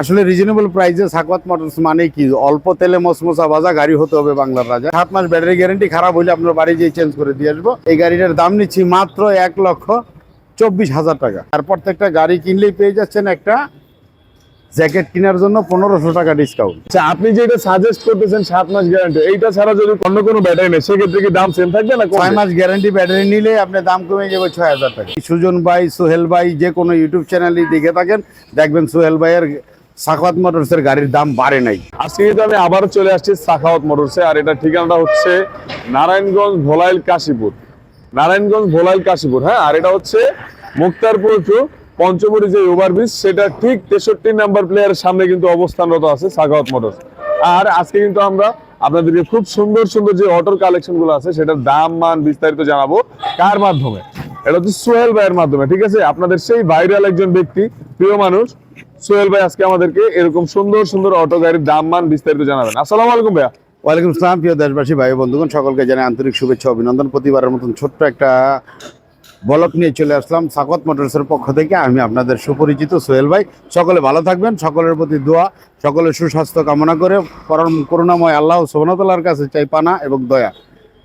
আসলে রিজনেবল প্রাইসে সাকওয়াত মোটরস মানে কি? অল্প তেলে মসমসা ভাজা গাড়ি হতে হবে বাংলার রাজা। সাত মাস ব্যাটারি গ্যারেন্টি খারাপ হলে আপনার বাড়ি যেয়ে চেঞ্জ করে দিয়ে আসব। এই গাড়িটার দাম নিচ্ছি মাত্র এক লক্ষ চব্বিশ হাজার টাকা। আর প্রত্যেকটা গাড়ি কিনলেই পেয়ে যাচ্ছেন একটা জ্যাকেট কেনার জন্য পনেরোশো টাকা ডিসকাউন্ট আচ্ছা আপনি যেটা সাজেস্ট করতেছেন সাত মাস গ্যারান্টি এইটা ছাড়া যদি অন্য কোনো ব্যাটারি নেই সেক্ষেত্রে কি দাম সেম থাকবে না ছয় মাস গ্যারান্টি ব্যাটারি নিলে আপনার দাম কমে যাবে ছয় হাজার টাকা। সুজন ভাই সোহেল ভাই যে কোনো ইউটিউব চ্যানেলই দেখে থাকেন। দেখবেন সোহেল ভাইয়ের সাকওয়াত মোটরসের গাড়ির দাম বাড়ে নাই। আজকে কিন্তু আমি আবারও চলে আসছি সাখাওয়াত মোটরসে, আর এটা ঠিকানাটা হচ্ছে নারায়ণগঞ্জ ভোলাইল কাশীপুর। নারায়ণগঞ্জ ভোলাইল কাশীপুর হ্যাঁ? আর এটা হচ্ছে মুক্তারপুর টু পঞ্চমুড়ি যে ওভারব্রিজ সেটা ঠিক তেষট্টি নাম্বার প্লেয়ারের সামনে কিন্তু অবস্থানরত আছে সাখাওয়াত মোটরস। আর আজকে কিন্তু আমরা আপনাদেরকে খুব সুন্দর সুন্দর যে অটোর কালেকশনগুলো আছে, সেটার দাম, মান বিস্তারিত জানাব কার মাধ্যমে? এটা হচ্ছে সোহেল ভাইয়ের মাধ্যমে, ঠিক আছে? আপনাদের সেই ভাইরাল একজন ব্যক্তি, প্রিয় মানুষ সোহেল ভাই, আজকে আমাদেরকে এরকম সুন্দর সুন্দর অটো গাড়ির দাম, মান বিস্তারিত জানাবেন। আসসালামু আলাইকুম ভাইয়া। ওয়ালাইকুম আসসালাম, প্রিয় দেশবাসী, ভাই বন্ধুগণ, সকলকে জানাই আন্তরিক শুভেচ্ছা, অভিনন্দন। প্রতিবারের মতন ছোট্ট একটা বলক নিয়ে চলে আসলাম, সাকত মোটরসের পক্ষ থেকে। আমি আপনাদের সুপরিচিত সোহেল ভাই। সকলে ভালো থাকবেন, সকলের প্রতি দোয়া, সকলের সুস্বাস্থ্য কামনা করে পরম করুণাময় আল্লাহ সোবনতলার কাছে চাই পানা এবং দয়া।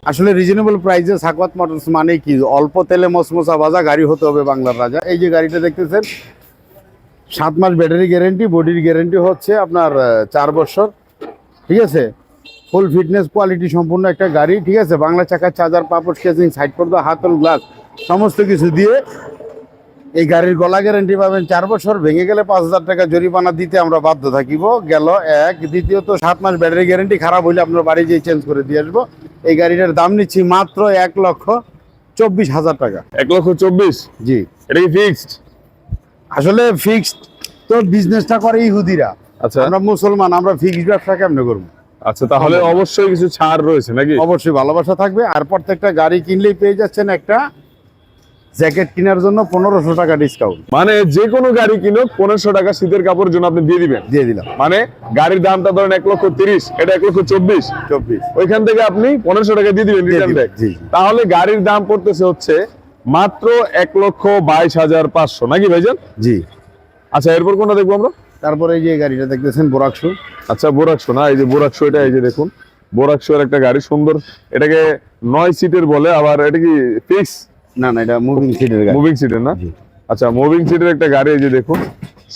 আসলে রিজনেবল প্রাইসে সাকওয়াত মোটরস মানে কি? অল্প তেলে মসমসা বাজা গাড়ি হতে হবে বাংলার রাজা। এই যে গাড়িটা দেখতেছেন সাত মাস ব্যাটারি গ্যারেন্টি বডির গ্যারেন্টি হচ্ছে আপনার চার বছর। ঠিক আছে? ফুল ফিটনেস কোয়ালিটি সম্পূর্ণ একটা গাড়ি ঠিক আছে? বাংলা চাকার চার্জার পাপড় কেজিং সাইড পর্দা হাতল গ্লাস সমস্ত কিছু দিয়ে এই গাড়ির গলা গ্যারেন্টি পাবেন চার বছর। ভেঙে গেলে পাঁচ হাজার টাকা জরিমানা দিতে আমরা বাধ্য থাকিব। গেল এক দ্বিতীয়ত সাত মাস ব্যাটারি গ্যারেন্টি খারাপ হলে আপনার বাড়ি যেয়ে চেঞ্জ করে দিয়ে আসব। এই গাড়িটার দাম নিচ্ছি মাত্র এক লক্ষ চব্বিশ হাজার টাকা। এক লক্ষ চব্বিশ? জি। এটা কি ফিক্সড আসলে ফিক্সড তো বিজনেসটা করে ইহুদিরা। আচ্ছা। আমরা মুসলমান আমরা ফিক্সড ব্যবসা কেমনে করব? আচ্ছা তাহলে অবশ্যই কিছু ছাড় রয়েছে নাকি? অবশ্যই ভালোবাসা থাকবে আর প্রত্যেকটা গাড়ি কিনলেই পেয়ে যাচ্ছেন একটা জ্যাকেট কেনার জন্য পনেরোশো টাকা ডিসকাউন্ট মানে যে কোনো গাড়ি কিনো পনেরোশো টাকা শীতের কাপড়ের জন্য আপনি দিয়ে দিবেন। দিয়ে দিলাম। মানে গাড়ির দামটা ধরেন এক লক্ষ তিরিশ এটা এক লক্ষ চব্বিশ। চব্বিশ। ওইখান থেকে আপনি পনেরোশো টাকা দিয়ে দিবেন রিটার্ন জি। তাহলে গাড়ির দাম পড়তেছে হচ্ছে মাত্র এক লক্ষ বাইশ হাজার পাঁচশো। নাকি ভাইজান? জি। আচ্ছা এরপর কোনটা দেখব আমরা? তারপরে এই যে গাড়িটা দেখতেছেন বোরাকশু আচ্ছা বোরাকশো না? এই যে বোরাকশো এটা এই যে দেখুন। বোরাকশো এর একটা গাড়ি সুন্দর। এটাকে নয় সিটের বলে আবার এটা কি ফিক্স না না এটা মুভিং সিটের গাড়ি। মুভিং সিটের না? আচ্ছা মুভিং সিটের একটা গাড়ি এই যে দেখুন।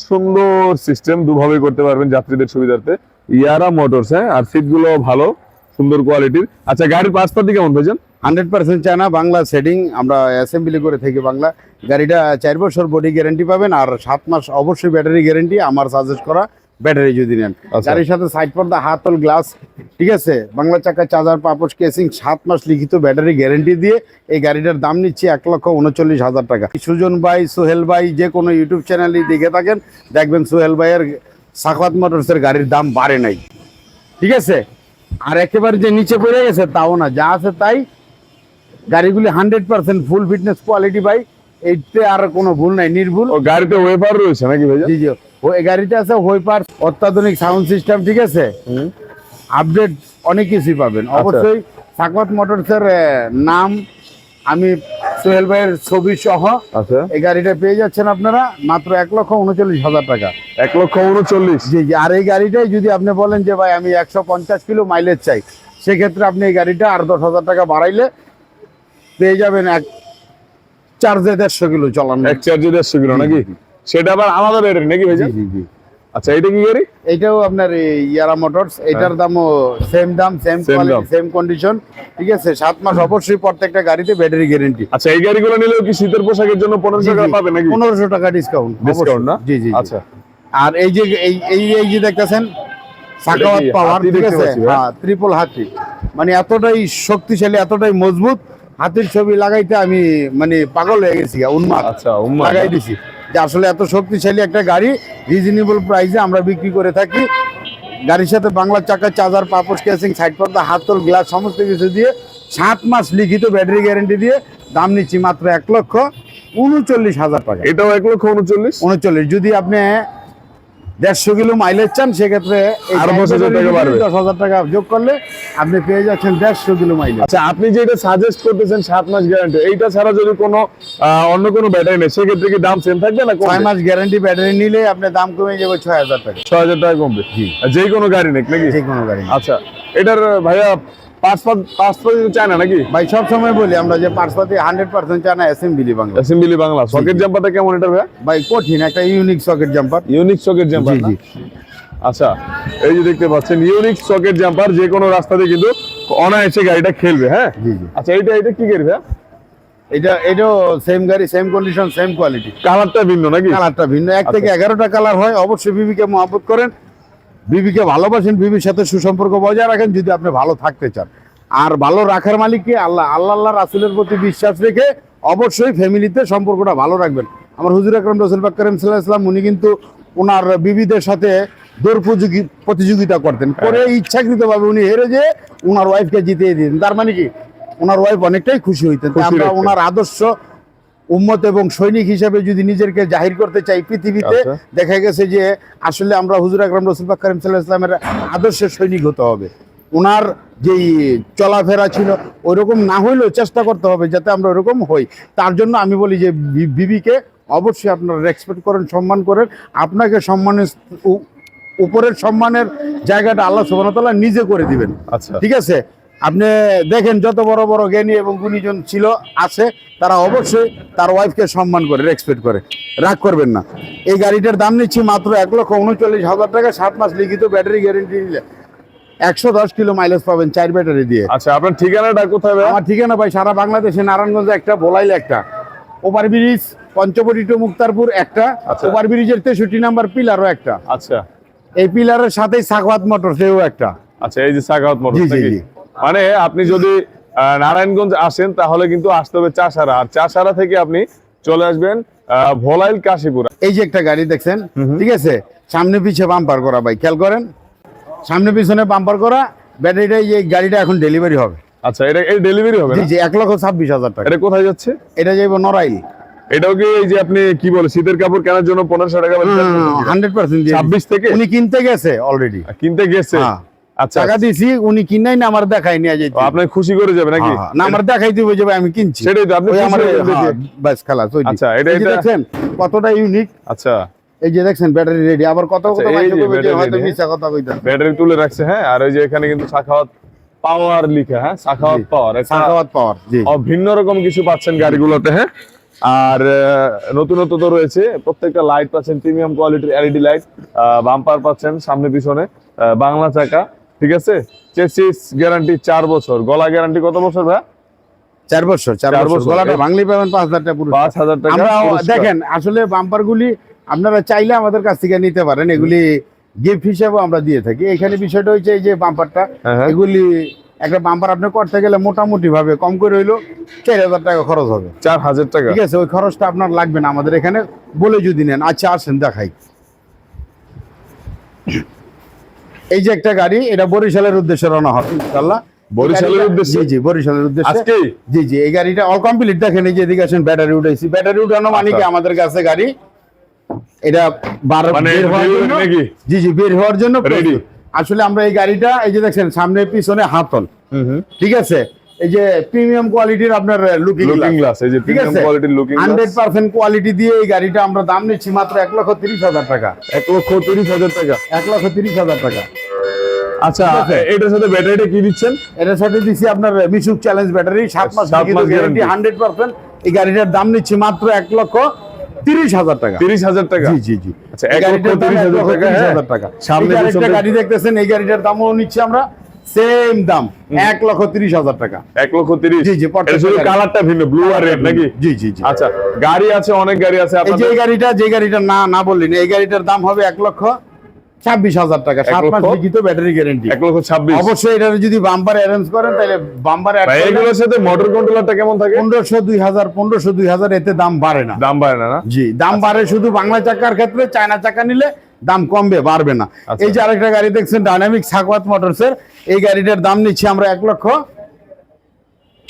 সুন্দর সিস্টেম দুভাবে করতে পারবেন যাত্রীদের সুবিধার্থে। ইয়ারা মোটরস হ্যাঁ? আর সিটগুলো ভালো। সুন্দর কোয়ালিটির। আচ্ছা গাড়ির পাঁচপাতি কেমন ভাইজান hundred percent China Bangla setting আমরা অ্যাসেম্বলি করে থাকি বাংলা। গাড়িটা চার বছর বডি গ্যারেন্টি পাবেন আর সাত মাস অবশ্যই ব্যাটারি গ্যারেন্টি আমার সাজেস্ট করা ব্যাটারি যদি নেন। আচ্ছা। গাড়ির সাথে সাইড পর্দা হাতল গ্লাস ঠিক আছে? বাংলা চাকা চার্জার পাপোশ কেসিং সাত মাস লিখিত ব্যাটারি গ্যারেন্টি দিয়ে এই গাড়িটার দাম নিচ্ছি এক লক্ষ উনচল্লিশ হাজার টাকা। সুজন ভাই সোহেল ভাই যে কোনো ইউটিউব চ্যানেলই দেখে থাকেন দেখবেন সোহেল ভাইয়ের সাকওয়াত মোটরসের গাড়ির দাম বাড়ে নাই। ঠিক আছে? আর একেবারে যে নিচে পড়ে গেছে তাও না। যা আছে তাই। গাড়িগুলি hundred percent full fitness quality ভাই। এইতে আর কোনো ভুল নাই নির্ভুল। ও গাড়িতে ওয়েপার রয়েছে নাকি ভাইজান জি জি। ও- এই গাড়িতে আছে ওয়েপার অত্যাধুনিক সাউন্ড সিস্টেম ঠিক আছে? আপডেট অনেক কিছুই পাবেন। অবশ্যই সাকওয়াত মোটরসের নাম আমি সোহেল ভাইয়ের ছবি সহ আচ্ছা। এই গাড়িটা পেয়ে যাচ্ছেন আপনারা মাত্র এক লক্ষ উনচল্লিশ হাজার টাকা। এক লক্ষ উনচল্লিশ। জি জি আর এই গাড়িটাই যদি আপনি বলেন যে ভাই আমি একশো পঞ্চাশ কিলো মাইলেজ চাই সেক্ষেত্রে আপনি এই গাড়িটা আর দশ হাজার টাকা বাড়াইলে পেয়ে যাবেন এক চার্জে দেড়শো কিলো চালানো। এক চার্জে দেড়শো কিলো নাকি? সেটা আবার আলাদা ব্যাটারি নাকি ভাইজান জি জি। আচ্ছা এটা কি গাড়ি? এইটাও আপনার ইয়ারা মোটরস এটার দামও সেম দাম সেম কোয়ালিটি। সেম কন্ডিশন ঠিক আছে? সাত মাস অবশ্যই প্রত্যেকটা গাড়িতে ব্যাটারি গ্যারেন্টি আচ্ছা এই গাড়িগুলো নিলেও কি শীতের পোশাকের জন্য পনেরোশো টাকা পাবে নাকি? পনেরোশো টাকা ডিসকাউন্ট ডিসকাউন্ট না? জি জি। আচ্ছা। আর এই যে এই এই এই যে দেখতেছেন সাকাওয়াত পাওয়ার ঠিক আছে? হ্যাঁ? হ্যাঁ ট্রিপল হাতি। মানে এতটাই শক্তিশালী এতটাই মজবুত হাতির ছবি লাগাইতে আমি মানে পাগল হয়ে গেছি উন্মাদ। আচ্ছা উম্মা লাগাই দিছি। যে আসলে এত শক্তিশালী একটা গাড়ি রিজনেবল প্রাইসে আমরা বিক্রি করে থাকি। গাড়ির সাথে বাংলা চাকা চার্জার পাপোস ক্যাসিং সাইড পর্দা হাতল গ্লাস সমস্ত কিছু দিয়ে সাত মাস লিখিত ব্যাটারি গ্যারেন্টি দিয়ে দাম নিচ্ছি মাত্র এক লক্ষ উনচল্লিশ হাজার টাকা। এটাও এক লক্ষ উনচল্লিশ? উনচল্লিশ। যদি আপনি দেড়শো কিলো মাইলেজ চান সেক্ষেত্রে দশ হাজার টাকা যোগ করলে আপনি পেয়ে যাচ্ছেন দেড়শো কিলো মাইলেজ আচ্ছা আপনি যেটা সাজেস্ট করতেছেন সাত মাস গ্যারান্টি এইটা ছাড়া যদি কোনো অন্য কোনো ব্যাটারি নেই সেক্ষেত্রে কি দাম সেম থাকবে না ছয় মাস গ্যারান্টি ব্যাটারি নিলে আপনার দাম কমে যাবে ছয় হাজার টাকা। ছয় হাজার টাকা কমবে। জি। যে কোনো গাড়ি নেই নাকি? যে কোনো গাড়ি আচ্ছা এটার ভাইয়া নাকি? ভাই সব সময় বলি আমরা যে পার্সপাতি hundred percent China assembly Bangla. Assembly Bangla. Socket জাম্পারটা কেমন এটা ভাই কঠিন একটা unique socket jumper unique socket jumper জি আচ্ছা এই যে দেখতে পাচ্ছেন ইউনিক সকেট জাম্পার যে কোনো রাস্তাতে কিন্তু অনায়াসে গাড়িটা খেলবে হ্যাঁ? আচ্ছা এইটা এটা কি গাড়ি ভাইয়া? এটা এটাও সেম গাড়ি সেম কন্ডিশন সেম কোয়ালিটি কালারটা ভিন্ন নাকি? কালারটা ভিন্ন। এক থেকে এগারোটা কালার হয় অবশ্যই বিবিকে মহব্বত করেন। বিবিকে ভালোবাসেন বিবির সাথে সুসম্পর্ক বজায় রাখেন যদি আপনি ভালো থাকতে চান। আর ভালো রাখার মালিককে আল্লাহ আল্লাহ আল্লাহ রাসুলের প্রতি বিশ্বাস রেখে অবশ্যই ফ্যামিলিতে সম্পর্কটা ভালো রাখবেন। আমার হুজুর আকরম রসুল বাক করিম সাল্লাহ ইসলাম উনি কিন্তু ওনার বিবিদের সাথে দৌড় প্রতিযোগি- প্রতিযোগিতা করতেন। করে ইচ্ছাকৃতভাবে উনি হেরে যে ওনার ওয়াইফকে জিতিয়ে দিতেন। তার মানে কি? ওনার ওয়াইফ অনেকটাই খুশি হইতেন। আমরা ওনার আদর্শ উম্মত এবং সৈনিক হিসেবে যদি নিজেকে জাহির করতে চাই পৃথিবীতে আচ্ছা। দেখা গেছে যে আসলে আমরা হুজুর আকরাম রসুল করিম সাল্লাহ ইসলামের আদর্শের সৈনিক হতে হবে। ওনার যেই চলাফেরা ছিল ওইরকম না হইলেও চেষ্টা করতে হবে যাতে আমরা ওরকম হই। তার জন্য আমি বলি যে বিবিকে অবশ্যই আপনারা রেসপেক্ট করেন সম্মান করেন। আপনাকে সম্মানের উপরের সম্মানের জায়গাটা আল্লাহ সুবাহতাল্লাহ নিজে করে দিবেন। আচ্ছা। ঠিক আছে? আপনি দেখেন যত বড় বড় জ্ঞানী এবং গুণীজন ছিল আছে তারা অবশ্যই তার ওয়াইফকে সম্মান করে রেসপেক্ট করে। রাগ করবেন না। এই গাড়িটার দাম নিচ্ছি মাত্র এক লক্ষ উনচল্লিশ হাজার টাকা সাত মাস লিখিত ব্যাটারি গ্যারেন্টি নিলে একশো দশ কিলো মাইলেজ পাবেন চার ব্যাটারি দিয়ে। আচ্ছা আপনার ঠিকানাটা কোথায় আমার ঠিকানা ভাই সারা বাংলাদেশে নারায়ণগঞ্জে একটা বোলাইল একটা। Over bridge Panchabati to Muktarpur একটা আচ্ছা। ওভার ব্রিজের তেষট্টি নাম্বার পিলারও একটা। আচ্ছা। এই পিলারের সাথেই সাকওয়াত মোটর সেও একটা। আচ্ছা এই যে সাগাওয়াত মোটর জি, জি, জি। মানে আপনি যদি নারায়ণগঞ্জ আসেন তাহলে কিন্তু আসতে হবে চাষারা। আর চাষারা থেকে আপনি চলে আসবেন ভোলাইল কাশীপুর। এই যে একটা গাড়ি দেখছেন ঠিক আছে? সামনে পিছে বাম্পার করা ভাই খেয়াল করেন? সামনে পিছনে বাম্পার করা ব্যাটারিটা এই গাড়িটা এখন ডেলিভারি হবে। আচ্ছা এটা এই ডেলিভারি হবে জি এক লক্ষ ছাব্বিশ হাজার টাকা। এটা কোথায় যাচ্ছে? এটা যাইব নড়াইল। এটাও কি এই যে আপনি কি বলে শীতের কাপড় কেনার জন্য পনেরোশো টাকা হান্ড্রেড পার্সেন্ট ছাব্বিশ থেকে? উনি কিনতে গেছে অলরেডি কিনতে গেছে? হ্যাঁ। টাকা দিছি উনি কিনাই না আমার দেখাই নিয়ে যাইতে। ও, খুশি করে যাবে নাকি? হ্যাঁ, না আমার দেখাই দিব যে আমি কিনছি। সেটাই তো, আপনি আমার হয়ে হ্যাঁ, খালাস আচ্ছা, এটা- এটা- দেখছেন কতটা ইউনিক আচ্ছা। এই যে দেখছেন ব্যাটারি রেডি আবার কত কত আচ্ছা, এই মাইক্রো যে কবে যে battery হয়তো মিছা কথা কইতাম ব্যাটারি তুলে রাখছে হ্যাঁ। আর ওই যে এখানে কিন্তু সাখাওয়াত পাওয়ার লিখা হ্যাঁ। সাখাওয়াত পাওয়ার সাখাওয়াত পাওয়ার জি। ভিন্ন রকম কিছু পাচ্ছেন গাড়িগুলোতে হ্যাঁ। আর নতুনত্ব তো রয়েছে। প্রত্যেকটা লাইট পাচ্ছেন প্রিমিয়াম কোয়ালিটির এলইডি লাইট বাম্পার পাচ্ছেন সামনে পিছনে বাংলা চাকা। ঠিক আছে? চেসিস গ্যারান্টি চার বছর। গলা গ্যারান্টি কত বছর ভাই? চার বছর চার বছর। গলাটা ভাঙলি পাবেন পাঁচ হাজার টাকা পাঁচ হাজার টাকা আমরা দেখেন আসলে বাম্পার গুলি আপনারা চাইলে আমাদের কাছ থেকে নিতে পারেন। এগুলি গিফট হিসেবে আমরা দিয়ে থাকি। এখানে বিষয়টা হচ্ছে এই যে বাম্পারটা হ্যাঁ, হ্যাঁ। এগুলি একটা বাম্পার আপনি করতে গেলে মোটামুটি ভাবে কম করে হইল চার হাজার টাকা খরচ হবে। চার হাজার টাকা। ঠিক আছে ওই খরচটা আপনার লাগবে না আমাদের এখানে। বলে যদি নেন আচ্ছা আসেন দেখাই। এই যে একটা গাড়ি এটা বরিশালের উদ্দেশ্যে রওনা হবে ইনশাল্লাহ বরিশালের উদ্দেশ্যে? জি জি বরিশালের উদ্দেশ্যে। আজকেই জি জি এই গাড়িটা অল কমপ্লিট দেখেন এই যে এদিকে আসেন ব্যাটারি উঠাইছি। ব্যাটারি উঠানো মানে কি? আচ্ছা। আমাদের কাছে গাড়ি এটা বার মানে বের হওয়ার জন্য? জি জি বের হওয়ার জন্য? আসলে আমরা এই গাড়িটা এই যে দেখছেন সামনে পিছনে হাতল। ঠিক আছে? এই যে প্রিমিয়াম কোয়ালিটির আপনার লুকিং লুকিং গ্লাস এই যে প্রিমিয়াম কোয়ালিটির লুকিং গ্লাস পার্সেন্ট কোয়ালিটি দিয়ে এই গাড়িটা আমরা দাম নিচ্ছি মাত্র এক লক্ষ তিরিশ হাজার টাকা। এক লক্ষ তিরিশ হাজার টাকা। এক লক্ষ তিরিশ হাজার টাকা। আচ্ছা এটার সাথে ব্যাটারিটা কি দিচ্ছেন? এটার সাথে দিচ্ছি আপনার মিশুক চ্যালেঞ্জ ব্যাটারি সাত মাস গ্যারান্টি হান্ড্রেড পার্সেন্ট এই গাড়িটার দাম নিচ্ছি মাত্র এক লক্ষ তিরিশ হাজার টাকা। তিরিশ হাজার টাকা? জি জি জি। আচ্ছা, এক লক্ষ তিরিশ হাজার টাকা, হ্যাঁ। সামনে গাড়ি দেখতেছেন এই গাড়িটার দামও নিচ্ছি আমরা সেম দাম এক লক্ষ তিরিশ হাজার টাকা। এক লক্ষ তিরিশ? জি, জি, শুধু কালারটা ভিন্ন ব্লু আর রেড নাকি? জি জি জি। আচ্ছা গাড়ি আছে অনেক গাড়ি আছে। যে এই গাড়িটা যে গাড়িটা না না বললেন এই গাড়িটার দাম হবে এক লক্ষ ছাব্বিশ হাজার টাকা সাত মাস? লিখিত ব্যাটারি গ্যারেন্টি এক লক্ষ ছাব্বিশ। অবশ্যই এটা যদি বাম্পার অ্যারেঞ্জ করেন তাহলে বাম্পার এগুলোর সাথে মোটর কন্ট্রোলারটা কেমন থাকে? পনেরোশো দুই হাজার পনেরোশো দুই হাজার এতে দাম বাড়ে না। দাম বাড়ে না জি দাম বাড়ে শুধু বাংলা চাকার ক্ষেত্রে চায়না চাকা নিলে দাম কমবে বাড়বে না। আচ্ছা। এই যে আরেকটা গাড়ি দেখছেন ডাইনামিক সাকওয়াত মোটরসের এই গাড়িটার দাম নিচ্ছি আমরা এক লক্ষ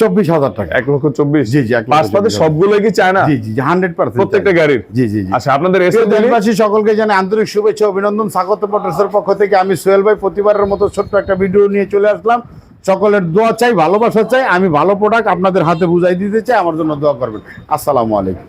চব্বিশ হাজার টাকা। এক লক্ষ চব্বিশ? জি, জি, এক লক্ষ পাঁচ পাতে চব্বিশ হাজার। সবগুলো কি চায় না? জি জি হান্ড্রেড পার্সেন্ট প্রত্যেকটা গাড়ির? জি জি জি। আচ্ছা আপনাদের দেশবাসী সকলকে জানাই আন্তরিক শুভেচ্ছা অভিনন্দন। স্বাগত মোটরসের পক্ষ থেকে আমি সোহেল ভাই। প্রতিবারের মতো ছোট্ট একটা ভিডিও নিয়ে চলে আসলাম। সকলের দোয়া চাই ভালোবাসা চাই। আমি ভালো প্রোডাক্ট আপনাদের হাতে বুঝাই দিতে চাই। আমার জন্য দোয়া করবেন। আসসালামু আলাইকুম।